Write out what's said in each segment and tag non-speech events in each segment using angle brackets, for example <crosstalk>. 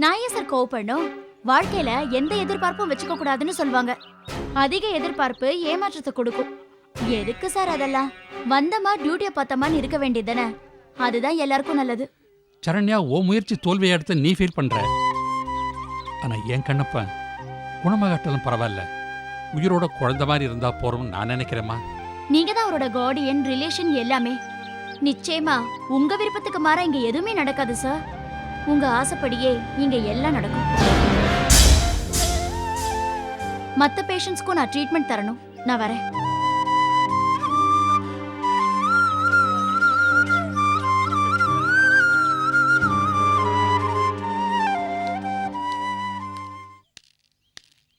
நான் ஏன் சார் கோவப்படணும். வாழ்க்கையில எந்த எதிர்பார்ப்பும் வச்சுக்க கூடாதுன்னு சொல்லுவாங்க அதிக எதிர்பார்ப்பு ஏமாற்றத்தை கொடுக்கும். எதுக்கு சார் அதெல்லாம்? வந்தமா டியூட்டியை பார்த்தமான்னு இருக்க வேண்டியதுதானே அதுதான் எல்லாருக்கும் நல்லது. சரண்யா ஓ முயற்சி தோல்வியை எடுத்து நீ ஃபீல் பண்ற. ஆனா என் கண்ணப்பன் குணமாகட்டாலும் பரவாயில்ல. உயிரோட குழந்தை மாதிரி இருந்தா போறோம்னு நான் நினைக்கிறேம்மா. நீங்க தான் அவரோட கார்டியன் ரிலேஷன் எல்லாமே. நிச்சயமா உங்க விருப்பத்துக்கு மாறா இங்க எதுவுமே நடக்காது சார் உங்க ஆசைப்படியே இங்க எல்லாம் நடக்கும். மத்த பேஷண்ட்ஸ்க்கும் நான் ட்ரீட்மெண்ட் தரணும். நான் வரேன்.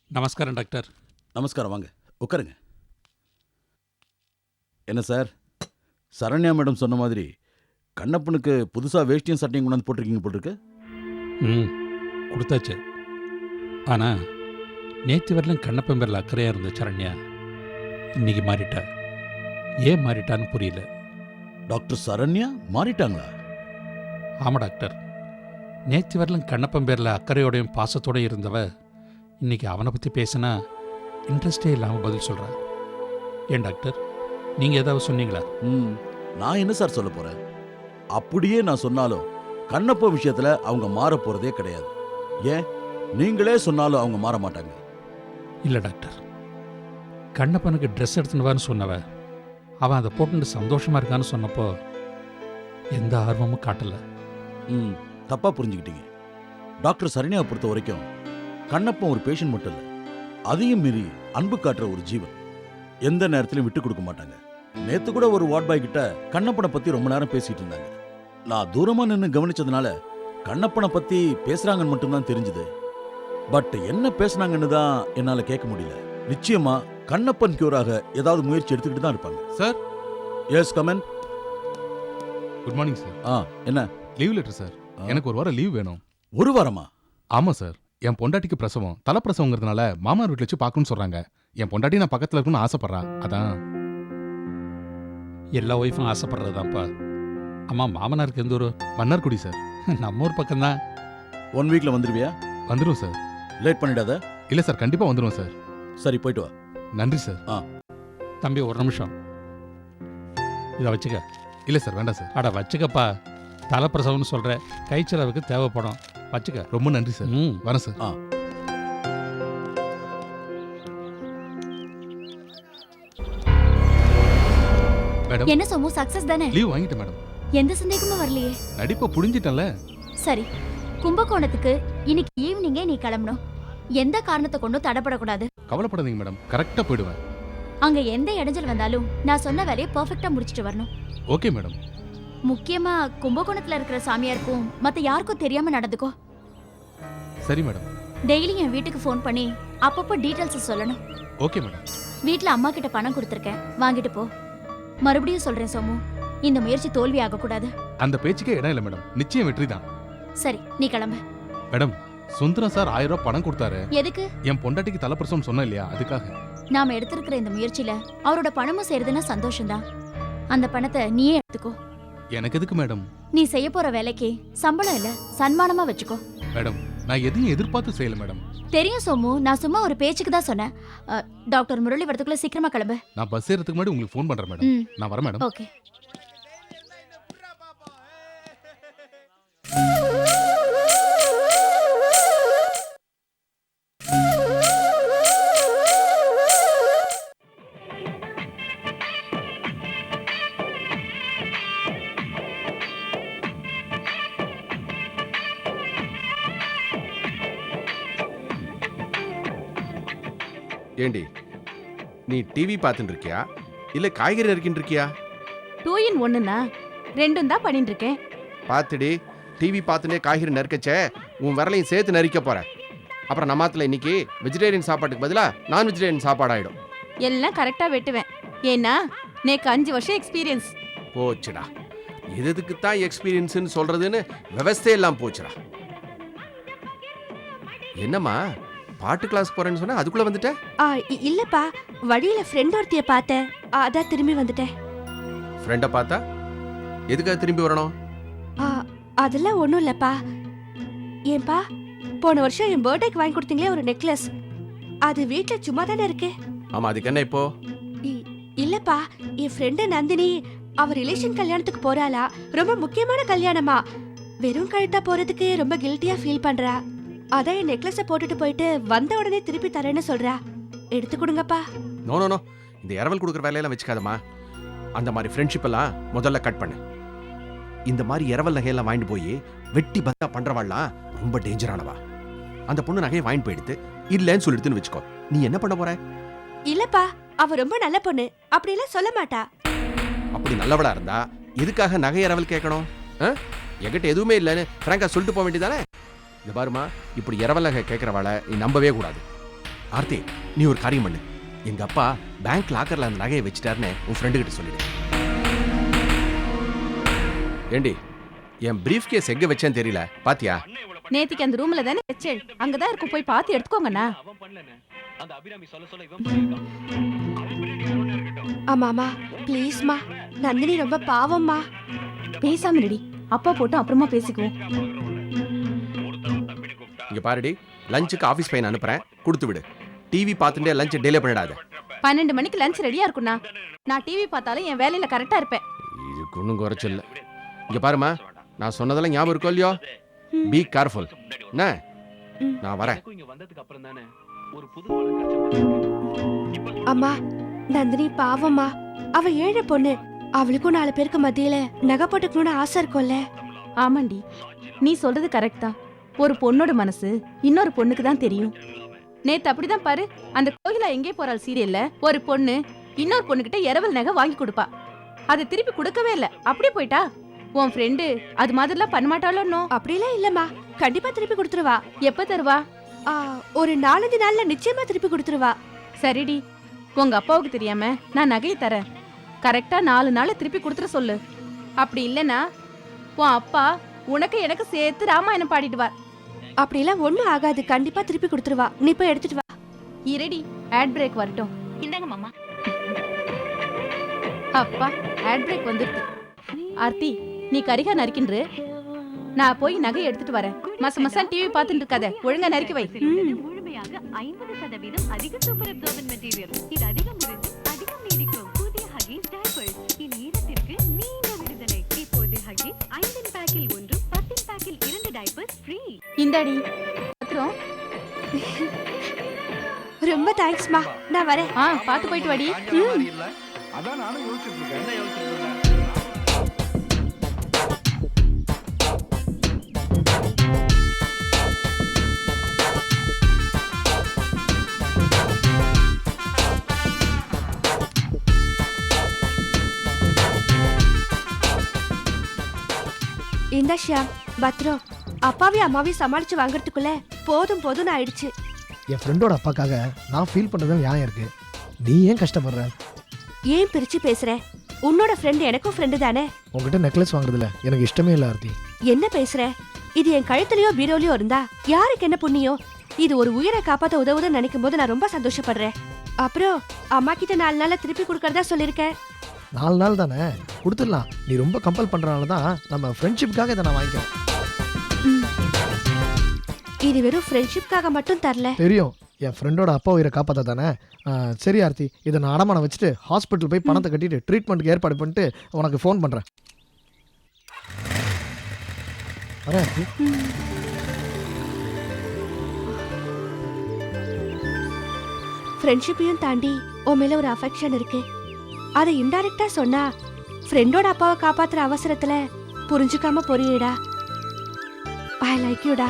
நமஸ்காரம் டாக்டர். நமஸ்காரம் வாங்க. உட்காருங்க. என்ன சார்? சரண்யா மேடம் சொன்ன மாதிரி கண்ணப்பனுக்கு புதுசாக வேஷ்டியும் சட்டையும் கொண்டாந்து போட்டிருக்கீங்க போட்டிருக்கு ம் கொடுத்தாச்சு. ஆனா நேற்று வரலும் கண்ணப்பன் பேரில் அக்கறையா இருந்த சரண்யா இன்னைக்கு மாறிட்டா? ஏன் மாறிட்டான்னு புரியல. டாக்டர் சரண்யா மாறிட்டாங்களா? ஆமா டாக்டர். நேற்று வரலும் கண்ணப்பன் பேரில் அக்கறையோடையும் பாசத்தோடையும் இருந்தவ இன்னைக்கு அவனை பற்றி பேசினா இன்ட்ரெஸ்டே இல்லாமல் பதில் சொல்றா. ஏன் டாக்டர்? நீங்கள் ஏதாவது சொன்னீங்களா? ம் நான் என்ன சார் சொல்ல போறேன்? அப்படியே நான் சொன்னாலும் கண்ணப்ப விஷயத்துல அவங்க மாற போறதே கிடையாது. ஏன்? நீங்களே சொன்னாலும் அவங்க மாற மாட்டாங்க. இல்லை டாக்டர். கண்ணப்பனுக்கு ட்ரெஸ் எடுத்துன்னு வான்னு சொன்னவ அவன் அதை போட்டுட்டு சந்தோஷமா இருக்கான்னு சொன்னப்போ எந்த ஆர்வமும் காட்டல. ம் தப்பா புரிஞ்சுக்கிட்டீங்க. டாக்டர் சரண்யாவை பொறுத்த வரைக்கும் கண்ணப்பன் ஒரு பேஷண்ட் மட்டும் இல்லை அதையும் மீறி அன்பு காட்டுற ஒரு ஜீவன். எந்த நேரத்திலும் விட்டு கொடுக்க மாட்டாங்க. நேத்து கூட ஒரு வார்ட் பாய் கிட்ட கண்ணப்பனை பத்தி ரொம்ப நேரம் பேசிட்டு இருந்தாங்க. நான் தூரமா நின்று கவனிச்சதுனால கண்ணப்பனை பத்தி பேசுறாங்கன்னு மட்டும்தான் தெரிஞ்சது. பட் என்ன பேசுனாங்கன்னு தான் என்னால கேட்க முடியல. நிச்சயமா கண்ணப்பன் கியூராக ஏதாவது முயற்சி எடுத்துக்கிட்டு தான் இருப்பாங்க. Sir. Yes come on good morning sir ஆ என்ன? Leave letter sir. எனக்கு ஒரு வாரம் லீவ் வேணும். ஒரு வாரமா? ஆமா சார் என் பொண்டாட்டிக்கு பிரசவம். தலைப்பிரசவங்கிறதுனால மாமனார் வீட்டில் வச்சு பார்க்கணும்னு சொல்றாங்க. என் பொண்டாட்டி நான் பக்கத்துல இருக்கணும்னு ஆசைப்படுறா. அதான். எல்லா ஒய்ஃபும் ஆசைப்படுறதுதான்ப்பா. அம்மா மாமனாருக்கு எந்த ஊர் மன்னார்குடி சார். நம்ம ஊர் பக்கம்தான். ஒன் வீக்ல வந்துருவியா? வந்துடும் சார். லேட் பண்ணிடாத. இல்ல சார் கண்டிப்பா வந்துடும் சார். சரி போயிட்டு வா. நன்றி சார். தம்பி ஒரு நிமிஷம். இதை வச்சுக்க. இல்ல சார் வேண்டாம் சார். அட வச்சுக்கப்பா. தலைப்பிரசவம்னு சொல்ற கை செலவுக்கு தேவைப்படும். வச்சுக்க. ரொம்ப நன்றி சார். ம் வரேன் சார். மேடம். என்ன சோமு சக்சஸ் தானே? லீவ் வாங்கிட்டேன் மேடம். எந்த சந்தேகமும் வரலையே. நடிப்பை புடிஞ்சிட்டேன்ல சரி கும்பகோணத்துக்கு இன்னைக்கு ஈவினிங்கே நீ கிளம்பணும். எந்த காரணத்தை கொண்டும் தடப்படக்கூடாது. கவலைப்படாதீங்க மேடம் கரெக்டா போயிடுவேன். அங்க எந்த இடைஞ்சல் வந்தாலும் நான் சொன்ன வேலையை பர்ஃபெக்ட்டா முடிச்சிட்டு வரணும். Okay madam. முக்கியமா கும்பகோணத்துல இருக்கிற சாமியாருக்கும் மத்த யாருக்கும் தெரியாம நடந்துக்கோ. சரி மேடம். டெய்லி என் வீட்டுக்கு ஃபோன் பண்ணி அப்பப்போ டீட்டெயில்ஸ் சொல்லணும். Okay madam. வீட்ல அம்மா கிட்ட பணம் கொடுத்துருக்கேன். வாங்கிட்டு போ. மறுபடியும் சொல்றேன் சோமு. இந்த முயற்சி தோல்வி ஆகக்கூடாது. அந்த பேச்சுக்கே இடம் இல்லை மேடம். நிச்சயம் வெற்றி தான் சரி நீ கிளம்பு. மேடம் சுந்தரம் சார் ஆயிரம் ரூபாய் பணம் கொடுத்தாரு. எதுக்கு? என் பொண்டாட்டிக்கு தலைப்பிரசவம் சொன்னேன் இல்லையா அதுக்காக. நாம எடுத்திருக்கிற இந்த முயற்சியில அவரோட பணமும் சேருதுன்னா சந்தோஷம்தான். அந்த பணத்தை நீயே எடுத்துக்கோ. எனக்கு எதுக்கு மேடம்? நீ செய்ய போற வேலைக்கு சம்பளம் இல்ல சன்மானமா வச்சுக்கோ. மேடம் நான் எதையும் எதிர்பார்த்து செய்யல மேடம். தெரியும் சோமு நான் சும்மா ஒரு பேச்சுக்கு தான் சொன்னேன். அ, டாக்டர் முரளி வரதுக்குள்ள சீக்கிரமா கிளம்பு. நான் பஸ் ஏறதுக்கு முன்னாடி உங்களுக்கு ஃபோன் பண்றேன் மேடம். ம். நான் வரேன் மேடம். ஓகே. ஏண்டி நீ டிவி பார்த்துட்டு இருக்கியா இல்ல காய்கறி நறுக்கிட்டு இருக்கியா டூ இன் ஒன்னுண்ணா ரெண்டும் தான் பண்ணிட்டு இருக்கேன் பார்த்துடி டிவி பார்த்துட்டே காய்கறி நறுக்கச்சே உன் விரலையும் சேர்த்து நறுக்க போறேன் அப்புறம் நம்மாத்துல இன்னைக்கு வெஜிடேரியன் சாப்பாட்டுக்கு பதிலா நான் வெஜிடேரியன் சாப்பாடு ஆயிடும் எல்லாம் கரெக்டா வெட்டுவேன். ஏன்னா நேக்கு அஞ்சு வருஷம் எக்ஸ்பீரியன்ஸ் போச்சுடா. எது எதுக்கு தான் எக்ஸ்பீரியன்ஸ்னு சொல்றதுன்னு விவஸ்தே எல்லாம் போச்சுடா. என்னம்மா பாட்டு கிளாஸ் போறேன்னு சொன்னா அதுக்குள்ள வந்துட்ட? ஆ இ- இல்லப்பா. வழியில ஃப்ரெண்ட் ஒருத்திய பார்த்தேன். ஆ, அதான் திரும்பி வந்துட்டேன் ஃப்ரெண்டை பார்த்தா? எதுக்காக திரும்பி வரணும்? ஆ, அதெல்லாம் ஒண்ணும் இல்லப்பா. ஏன்பா போன வருஷம் என் பர்த்டேக்கு வாங்கி கொடுத்தீங்களே ஒரு நெக்லஸ் அது வீட்ல சும்மா தானே இருக்கு? ஆமா அதுக்கு என்ன இப்போ? இ- இல்லப்பா. என் ஃப்ரெண்டு நந்தினி அவ ரிலேஷன் கல்யாணத்துக்கு போறாளா. ரொம்ப முக்கியமான கல்யாணமா. வெறும் கழுத்தா போறதுக்கு ரொம்ப கில்ட்டியா ஃபீல் பண்றா. அதான் என் நெக்லஸ போட்டுட்டு போயிட்டு வந்த உடனே திருப்பி தரேன்னு சொல்றா. எடுத்து கொடுங்கப்பா. நோ நோ நோ இந்த இரவல் கொடுக்குற வேலையெல்லாம் வச்சுக்காதம்மா. அந்த மாதிரி ஃப்ரெண்ட்ஷிப் எல்லாம் முதல்ல கட் பண்ணு. இந்த மாதிரி இரவல் நகையெல்லாம் வாங்கிட்டு போய் வெட்டி பத்தா பண்றவாள்லாம் ரொம்ப டேஞ்சரானவா அந்த பொண்ணு நகையை வாங்கிட்டு போயிடுத்து இல்லைன்னு சொல்லிடுதுன்னு வச்சுக்கோ. நீ என்ன பண்ண போற? இல்லப்பா அவ ரொம்ப நல்ல பொண்ணு. அப்படிலாம் சொல்ல மாட்டா. அப்படி நல்லவளா இருந்தா எதுக்காக நகை இரவல் கேட்கணும்? என்கிட்ட எதுவுமே இல்லைன்னு ஃப்ராங்கா சொல்லிட்டு போக வேண்டியதானே இந்த பாருமா இப்படி இரவல் நகை கேட்கறவாளை நீ நம்பவே கூடாது. ஆர்த்தி நீ ஒரு காரியம் பண்ணு. எங்க அப்பா பேங்க் லாக்கர்ல அந்த நகையை வச்சுட்டாருன்னு உன் ஃப்ரெண்டு கிட்ட சொல்லிடு. ஏண்டி என் பிரீஃப் கேஸ் எங்க வச்சேன்னு தெரியல. பாத்தியா? நேத்திக்கு அந்த ரூம்ல தானே வச்சேன். அங்கதான் இருக்கும் போய் பார்த்து எடுத்துக்கோங்கண்ணா. ஆமாமா ப்ளீஸ்மா நந்தினி ரொம்ப பாவம்மா. பேசாம ரெடி அப்பா போட்டு அப்புறமா பேசிக்குவோம். இங்க பாருடி லஞ்சுக்கு ஆஃபீஸ் பையன் அனுப்புறேன். கொடுத்து விடு. டிவி பார்த்துட்டே லஞ்ச் டிலே பண்ணிடாத. பன்னெண்டு மணிக்கு லஞ்ச் ரெடியா இருக்குண்ணா. நான் டிவி பார்த்தாலும் என் வேலையில கரெக்டா இருப்பேன். இதுக்கு ஒன்றும் குறைச்சல் இல்லை. இங்க பாருமா நான் சொன்னதெல்லாம் ஞாபகம் இருக்கோ இல்லையோ? பி கேர்ஃபுல் என்ன. நான் வரேன். அம்மா நந்தினி பாவம்மா. அவ ஏழை பொண்ணு. அவளுக்கும் நாலு பேருக்கு மத்தியில நகை போட்டுக்கணும்னு ஆசை இருக்கும்ல. ஆமாண்டி. நீ சொல்றது கரெக்ட் தான். ஒரு பொண்ணோட மனசு இன்னொரு பொண்ணுக்கு தான் தெரியும். நேத்து அப்படிதான் பாரு அந்த கோகிலா எங்கே போறாள் சீரியல்ல? ஒரு பொண்ணு இன்னொரு பொண்ணுகிட்ட இரவல் நகை வாங்கி கொடுப்பா. அதை திருப்பி கொடுக்கவே இல்ல. அப்படியே போயிட்டா? உன் ஃப்ரெண்டு அது மாதிரிலாம் பண்ண மாட்டாளோ அப்படிலாம் இல்லம்மா. கண்டிப்பா திருப்பி கொடுத்துருவா. எப்ப தருவா? ஆ, ஒரு நாலஞ்சு நாள்ல நிச்சயமா திருப்பி கொடுத்துருவா. சரிடி. உங்க அப்பாவுக்கு தெரியாம நான் நகையை தரேன். கரெக்டா நாலு நாள் திருப்பி கொடுத்துட சொல்லு. அப்படி இல்லனா உன் அப்பா உனக்கு எனக்கு சேர்த்து ராமாயணம் பாடிடுவார். அப்படிலாம் ஒண்ணும் ஆகாது. கண்டிப்பா திருப்பி கொடுத்துருவா. நீ போய் எடுத்துட்டு வா. இரடி ஆட் பிரேக் வரட்டும். இந்தாங்க மாமா. அப்பா ஆட் பிரேக் வந்துடுது ஆர்த்தி நீ கரிகா நறுக்கின்று. நான் போய் நகை எடுத்துட்டு வரேன். மச மசான் டிவி பார்த்துட்டு இருக்காத. ஒழுங்கா நறுக்கி வை. முழுமையாக ஐம்பது சதவீதம் அதிக சூப்பர் அப்சார்பன் மெட்டீரியல் இது அதிகம் ஃப்ரீ இந்தாடி. பத்திரம். ரொம்ப தேங்க்ஸ்மா நான் வரேன். ஆ பார்த்து போயிட்டு வாடி. இந்த ஷியாம் பத்ரம் அப்பாவையும் அம்மாவையும் சமாளிச்சு வாங்குறதுக்குள்ள போதும் போதும்னு ஆயிடுச்சு. என் ஃப்ரெண்டோட அப்பாக்காக நான் ஃபீல் பண்ணுறது நியாயம் இருக்கு. நீ ஏன் கஷ்டப்படுற? ஏன் பிரிச்சு பேசுற? உன்னோட ஃப்ரெண்டு எனக்கும் ஃப்ரெண்டு தானே? உங்ககிட்ட நெக்லஸ் வாங்குறதுல எனக்கு இஷ்டமே இல்லை ஆர்த்தி. என்ன பேசுற? இது என் கழுத்துலயோ பீரோலயோ இருந்தா யாருக்கு என்ன புண்ணியம்? இது ஒரு உயிரை காப்பாத்த உதவுதுன்னு நினைக்கும் போது நான் ரொம்ப சந்தோஷப்படுறேன். அப்புறம் அம்மா கிட்ட நாலு நாள்ல திருப்பி கொடுக்கறதா சொல்லிருக்கேன் நாலு நாள் தானே? கொடுத்துடலாம். நீ ரொம்ப கம்பல் பண்ணுறனால தான் நம்ம ஃப்ரெண்ட்ஷிப்காக இதை நான் வாங்கிக்கிறேன். இது வெறும் ஃப்ரெண்ட்ஷிப்காக மட்டும் தரல. தெரியும். என் ஃப்ரெண்டோட அப்பா உயிரை காப்பாற்ற தானே சரி ஆர்த்தி. இதை நான் அடமானம் வச்சுட்டு ஹாஸ்பிட்டல் போய் பணத்தை கட்டிட்டு ட்ரீட்மெண்ட்டுக்கு ஏற்பாடு பண்ணிட்டு உனக்கு ஃபோன் பண்ணுறேன் வரேன் ஆர்த்தி. ஃப்ரெண்ட்ஷிப்பையும் தாண்டி உன் மேல ஒரு அஃபெக்ஷன் இருக்கு. அதை இன்டைரக்டா சொன்னா ஃப்ரெண்டோட அப்பாவை காப்பாத்துற அவசரத்துல புரிஞ்சுக்காம பொறியடா ஐ லைக் யூடா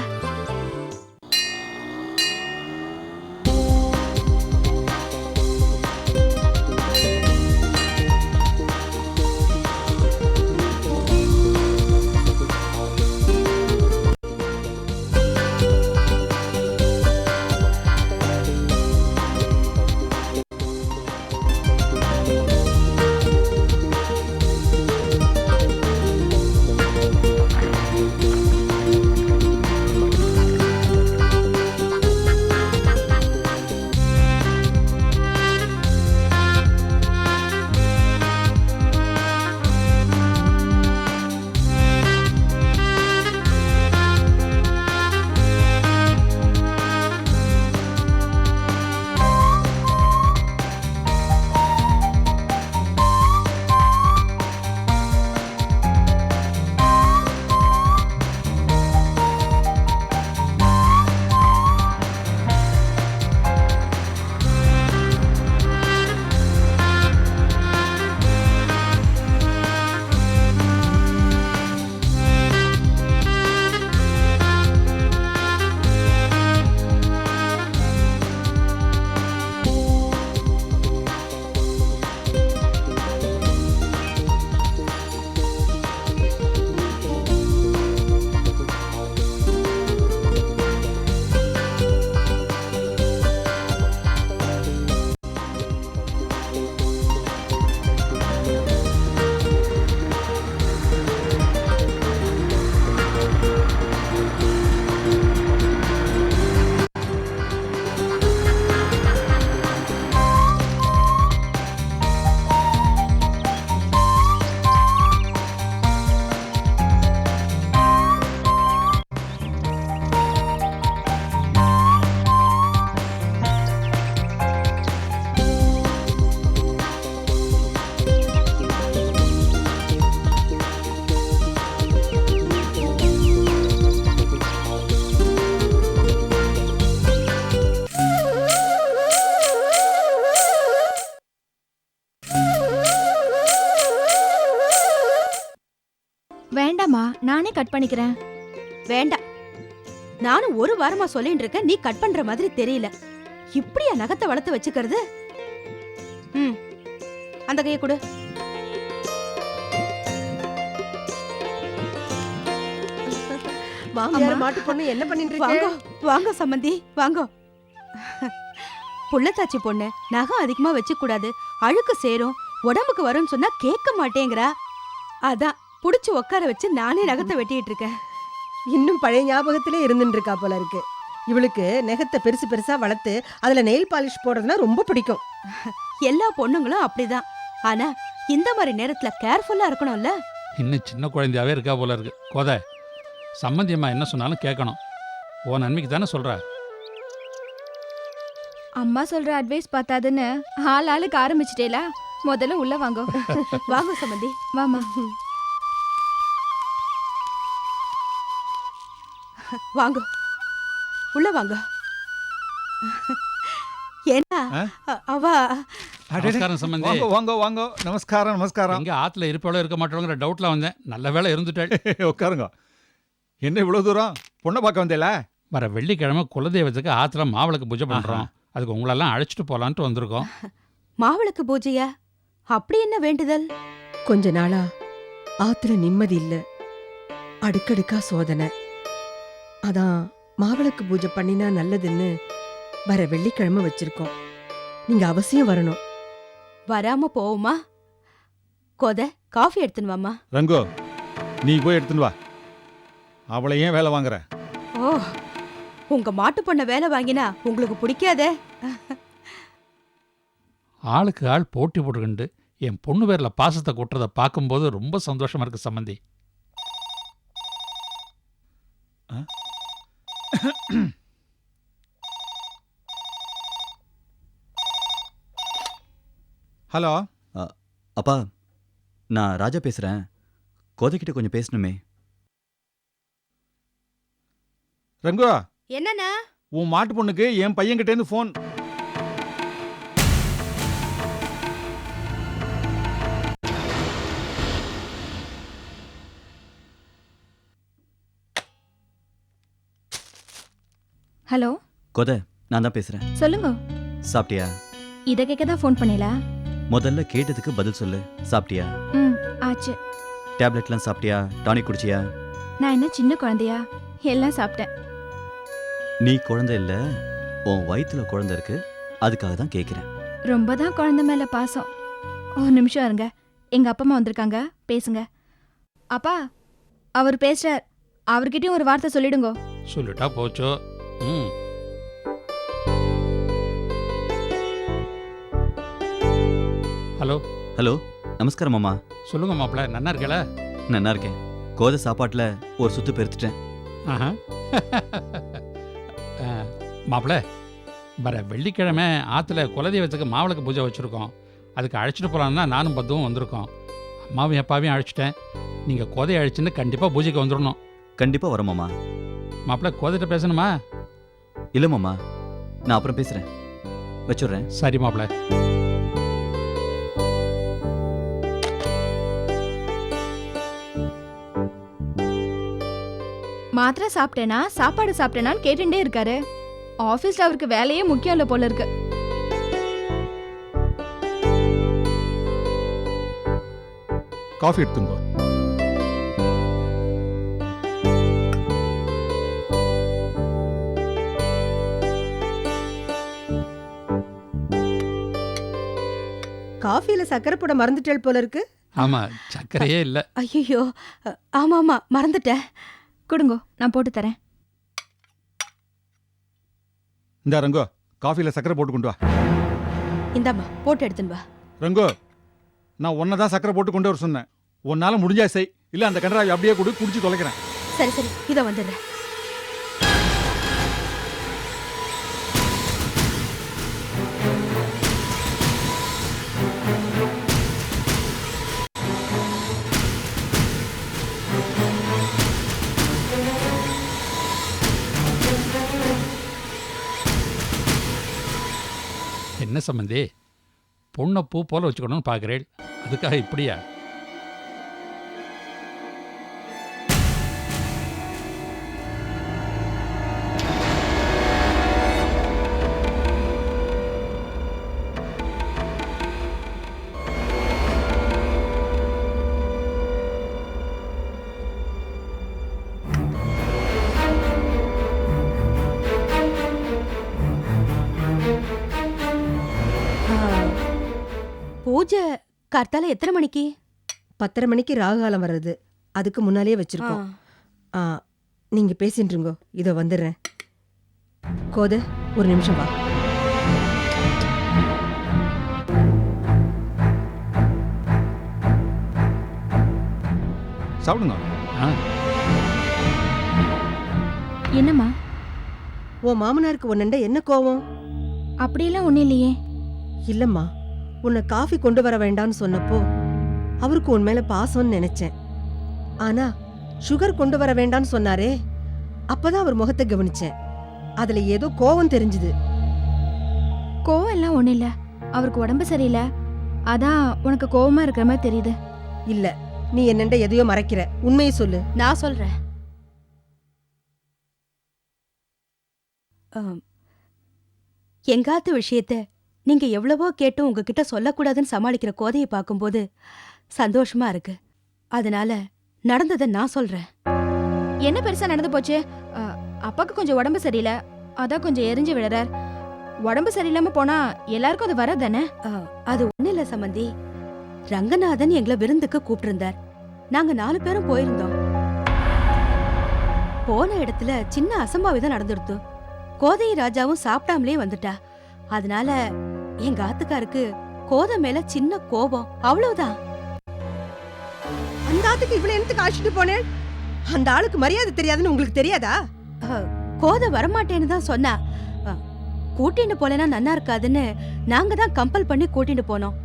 வேண்டாம்மா நானே கட் பண்ணிக்கிறேன். வேண்டாம். நானும் ஒரு வாரமா சொல்லிட்டு இருக்கேன் நீ கட் பண்ற மாதிரி தெரியல. இப்படியா நகத்தை வளர்த்து வச்சுக்கிறது? ம். அந்த கையை கொடு. மாமியார் மாட்டு பொண்ணு என்ன பண்ணிட்டு வாங்க இருக்க? வாங்க சம்மந்தி வாங்க. புள்ளத்தாச்சி பொண்ணு நகம் அதிகமா வச்சுக்க கூடாது அழுக்கு சேரும் உடம்புக்கு வரும்னு சொன்னா கேட்க மாட்டேங்கிறா. அதான். புடிச்சு உட்கார வச்சு நானே நகத்தை வெட்டிட்டு இருக்கேன் இன்னும் பழைய ஞாபகத்திலே இருந்துட்டு இருக்கா போல இருக்கு. இவளுக்கு நெகத்தை பெருசு பெருசா வளர்த்து அதுல நெயில் பாலிஷ் போடுறதுனா ரொம்ப பிடிக்கும். எல்லா பொண்ணுங்களும் அப்படிதான். ஆனா இந்த மாதிரி நேரத்துல கேர்ஃபுல்லா இருக்கணும்ல? இன்னும் சின்ன குழந்தையாவே இருக்கா போல இருக்கு. கோதை சம்மந்தியம்மா என்ன சொன்னாலும் கேட்கணும். ஓ நன்மைக்கு தானே சொல்ற? அம்மா சொல்ற அட்வைஸ் பார்த்தாதுன்னு ஆள் ஆளுக்கு ஆரம்பிச்சிட்டேலா. முதல்ல உள்ள <laughs> வாங்க. வாங்க சம்மந்தி வாமா வாங்க. உள்ள வாங்க. ஏன்னா அவ. நமஸ்காரம் சம்பந்தி. வாங்க வாங்க வாங்க. நமஸ்காரம் நமஸ்காரம். எங்க ஆத்துல இருப்பாளோ இருக்க மாட்டோங்கிற டவுட்ல வந்தேன். நல்ல வேளை இருந்துட்டாள். <laughs> உட்காருங்க. என்ன இவ்வளவு தூரம்? பொண்ணை பார்க்க வந்தேல? வர வெள்ளிக்கிழமை குலதெய்வத்துக்கு ஆத்துல மாவிளக்கு பூஜை பண்றோம். அதுக்கு உங்களெல்லாம் அழைச்சிட்டு போலான்ட்டு வந்திருக்கோம். மாவிளக்கு பூஜையா? அப்படி என்ன வேண்டுதல்? கொஞ்ச நாளா ஆத்துல நிம்மதி இல்ல. அடுக்கடுக்கா சோதனை. அதான் மாவிளக்கு பூஜை பண்ணினா நல்லதுன்னு வர வெள்ளிக்கிழமை வச்சிருக்கோம். நீங்க அவசியம் வரணும். வராம போவோமா? கொத காஃபி எடுத்துன்னு வாம்மா. ரங்கோ நீ போய் எடுத்துன்னு வா. அவளை ஏன் வேலை வாங்குற? ஓ உங்க மாட்டு பொண்ண வேலை வாங்கினா உங்களுக்கு பிடிக்காதே? ஆளுக்கு ஆள் போட்டி போட்டுக்கிண்டு என் பொண்ணு பேர்ல பாசத்தை கொட்டுறதை பார்க்கும்போது ரொம்ப சந்தோஷமா இருக்கு சம்மந்தி. ஹலோ. அப்பா நான் ராஜா பேசுகிறேன் கோதைக்கிட்ட கொஞ்சம் பேசணுமே. ரங்கோ என்னண்ணா? உன் மாட்டு பொண்ணுக்கு என் பையன்கிட்ட இருந்து ஃபோன் ஹலோ? கோதை நான் தான் பேசுகிறேன் சொல்லுங்க. சாப்பிட்டியா? இதை கேட்க தான் ஃபோன் பண்ணல. முதல்ல கேட்டதுக்கு பதில் சொல்லு. சாப்பிட்டியா? ம் ஆச்சு. டேப்லெட்லாம் சாப்பிட்டியா? டானிக் குடிச்சியா? நான் என்ன சின்ன குழந்தையா? எல்லாம் சாப்பிட்டேன். நீ குழந்தை இல்லை. உன் வயித்துல குழந்தை இருக்கு. அதுக்காக தான் கேட்குறேன். ரொம்ப தான் குழந்தை மேல பாசம். ஒரு நிமிஷம் இருங்க. எங்க அப்பா அம்மா வந்திருக்காங்க. பேசுங்க. அப்பா அவர் பேசுறார். அவர்கிட்டயும் ஒரு வார்த்தை சொல்லிடுங்க. சொல்லிட்டா போச்சோ? ஹலோ. ஹலோ நமஸ்காரம் அம்மா சொல்லுங்க மாப்பிள்ள நன்னா இருக்கல நல்லா இருக்கேன். கோதை சாப்பாட்டில் ஒரு சுத்து பெருத்துட்டேன். ஆஹா. மாப்பிள்ள வர வெள்ளிக்கிழமை ஆற்றுல குலதெய்வத்துக்கு மாவிளக்கு பூஜை வச்சுருக்கோம். அதுக்கு அழைச்சிட்டு போகலான்னு நானும் பத்துவும் வந்திருக்கோம். அம்மாவையும் அப்பாவையும் அழைச்சிட்டேன். நீங்கள் கோதையை அழைச்சின்னு கண்டிப்பாக பூஜைக்கு வந்துடணும் கண்டிப்பாக வரோம் மாமா. மாப்பிள்ள கோதைகிட்ட பேசணுமா? இல்லை மாமா நான் அப்புறம் பேசுகிறேன் வச்சுடுறேன். சரி மாப்பிள்ள மாத்திரை சாப்பிட்டேனா? சாப்பாடு சாப்பிட்டேனான்னு கேட்டுட்டே இருக்காரு. ஆபீஸ்ல அவருக்கு வேலையே முக்கியம் இல்ல போல இருக்கு. காஃபி எடுத்துங்கோ. காஃபில சக்கரை போட மறந்துட்டேள் போல இருக்கு. ஆமாம் சர்க்கரையே இல்லை. ஐயோ ஆமா ஆமா மறந்துட்டேன். கொடுங்கோ நான் போட்டு தரேன். இந்த ரங்கோ காஃபியில் சக்கரை போட்டு கொண்டு வா. இந்தாம்மா போட்டு எடுத்துன்னு வா. ரங்கோ நான் உன்னை தான் சக்கரை போட்டு கொண்டு வர சொன்னேன். உன்னால முடிஞ்சா செய். இல்லை அந்த கண்டராவி அப்படியே கொடு குடிச்சு தொலைக்கிறேன். சரி சரி இதை வந்துடுறேன். என்ன சம்மந்தி பொண்ணை பூ போல வச்சுக்கணும்னு பார்க்குறேள். அதுக்காக இப்படியா? கர்த்தால எத்தனை மணிக்கு? பத்தரை மணிக்கு ராகுகாலம் வர்றது. அதுக்கு முன்னாலேயே வச்சிருக்கோம். ஆ, நீங்க பேசிட்டு இருங்கோ இதோ வந்துடுறேன். கோத ஒரு நிமிஷம் வா. சாப்பிடுங்க. ஆ. என்னம்மா? உன் மாமனாருக்கு உன்னண்ட என்ன கோவம்? அப்படியெல்லாம் ஒன்றும் இல்லையே. இல்லம்மா. உன்னை காஃபி கொண்டு வர வேண்டாம்னு சொன்னப்போ அவருக்கு உன் மேல பாசம்னு நினைச்சேன். ஆனா சுகர் கொண்டு வர வேண்டாம்னு சொன்னாரே அப்பதான் அவர் முகத்தை கவனிச்சேன். அதுல ஏதோ கோவம் தெரிஞ்சுது. கோவம் எல்லாம் ஒன்றும் இல்லை. அவருக்கு உடம்பு சரியில்லை. அதான் உனக்கு கோவமா இருக்கிற மாதிரி தெரியுது. இல்ல நீ என்னண்ட எதையோ மறைக்கிற. உண்மையை சொல்லு. நான் சொல்றேன். ஆம். எங்காத்து விஷயத்த நீங்க எவ்வளவோ கேட்டும் உங்ககிட்ட சொல்லக்கூடாதுன்னு சமாளிக்கிற கோதையை பார்க்கும்போது சந்தோஷமா இருக்கு. அதனால நடந்ததை நான் சொல்றேன். என்ன பெருசா நடந்து போச்சு? அப்பாக்கு கொஞ்சம் உடம்பு சரியில்லை. அதான் கொஞ்சம் எரிஞ்சு விழுறார். உடம்பு சரியில்லாம போனா எல்லாருக்கும் அது வரதானே அது ஒண்ணு இல்ல சம்பந்தி ரங்கநாதன் எங்களை விருந்துக்கு கூப்பிட்டிருந்தார். நாங்க நாலு பேரும் போயிருந்தோம். போன இடத்துல சின்ன அசம்பாவிதம் நடந்துடுத்து. கோதை ராஜாவும் சாப்பிடாமலே வந்துட்டா. அதனால எங்க ஆத்துக்காருக்கு கோதை மேல சின்ன கோபம். அவ்வளவுதான். அந்த ஆத்துக்கு இவ்வளவு என்னத்துக்கு அழைச்சிட்டு போனேன்? அந்த ஆளுக்கு மரியாதை தெரியாதுன்னு உங்களுக்கு தெரியாதா? கோதை வரமாட்டேன்னு தான் சொன்னா. கூட்டிட்டு போலனா நன்னா இருக்காதுன்னு நாங்க தான் கம்பல் பண்ணி கூட்டிட்டு போனோம்.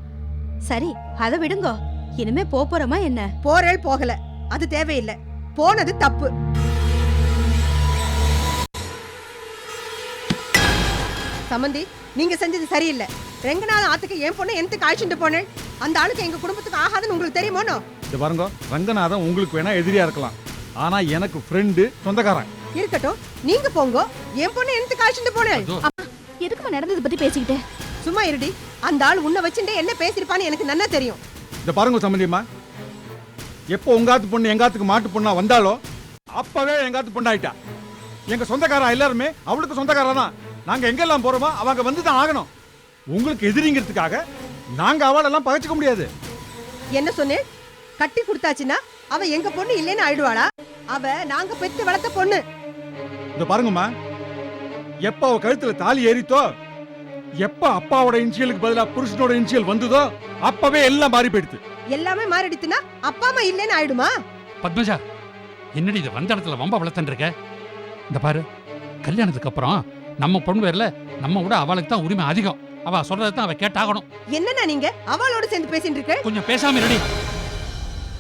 சரி அதை விடுங்கோ. இனிமே போறோமா என்ன? போறேள் போகல. அது தேவையில்லை. போனது தப்பு. சமந்தி நீங்க செஞ்சது சரியில்லை. ரெங்கநாதன் ஆத்துக்கு என் பொண்ணு என்னத்துக்கு அழைச்சிட்டு போனேன் அந்த ஆளுக்கு எங்க குடும்பத்துக்கு ஆகாதுன்னு உங்களுக்கு தெரியுமோனோ? இது பாருங்க ரங்கநாதன் உங்களுக்கு வேணா எதிரியா இருக்கலாம். ஆனா எனக்கு ஃப்ரெண்டு சொந்தக்காரன். இருக்கட்டும் நீங்க போங்க. என் பொண்ணு என்னத்துக்கு அழைச்சிட்டு போனேன். எதுக்குமா நடந்ததை பத்தி பேசிக்கிட்டு? சும்மா இருடி. அந்த ஆள் உன்னை வச்சுட்டு என்ன பேசிருப்பான்னு எனக்கு நன்னா தெரியும். இந்த பாருங்க சம்பந்தியம்மா எப்போ உங்காத்து பொண்ணு எங்காத்துக்கு மாட்டு பொண்ணா வந்தாலோ அப்பவே எங்காத்து பொண்ணாயிட்டா. எங்க சொந்தக்காரன் எல்லாருமே அவளுக்கு சொந்தக்காரன் தான். நாங்க எங்கெல்லாம் போறோமோ அவங்க வந்து தான் ஆகணும். உங்களுக்கு எதிரிங்கிறதுக்காக நாங்க அவளெல்லாம் பகைச்சிக்க முடியாது. என்ன சொன்னேன் கட்டி கொடுத்தாச்சுன்னா அவ எங்க பொண்ணு இல்லைன்னு ஆயிடுவாளா? அவ நாங்க பெத்து வளர்த்த பொண்ணு. இந்த பாருங்கம்மா. எப்ப அவ கழுத்துல தாலி ஏறித்தோ எப்ப அப்பாவோட இன்சியலுக்கு பதிலா புருஷனோட இன்சியல் வந்ததோ அப்பவே எல்லாம் மாறி போயிடுது. எல்லாமே மாறிடுச்சுன்னா அப்பா அம்மா இல்லைன்னு ஆயிடுமா? பத்மஜா என்னடி இது வந்த இடத்துல வம்ப வளர்த்தன் இருக்க? இந்த பாரு கல்யாணத்துக்கு அப்புறம் நம்ம பொண்ணு பேர்ல நம்ம விட அவளுக்கு தான் உரிமை அதிகம். அவ சொல்றதை தான் அவ கேட்டாகணும். என்னன்னா நீங்க? அவளோட சேர்ந்து பேசிட்டு இருக்க கொஞ்சம் பேசாம இருடி.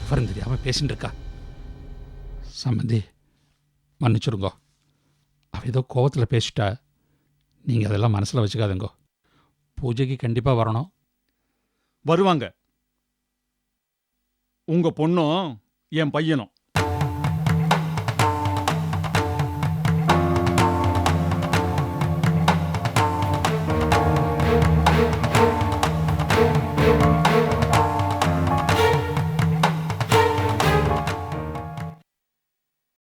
விவரம் தெரியாம பேசிட்டு இருக்கா சம்மந்தி மன்னிச்சிருங்கோ. அவ ஏதோ கோவத்தில் பேசிட்டா நீங்கள் அதெல்லாம் மனசில் வச்சுக்காதுங்கோ. பூஜைக்கு கண்டிப்பாக வரணும். வருவாங்க. உங்க பொண்ணும் என் பையனும்.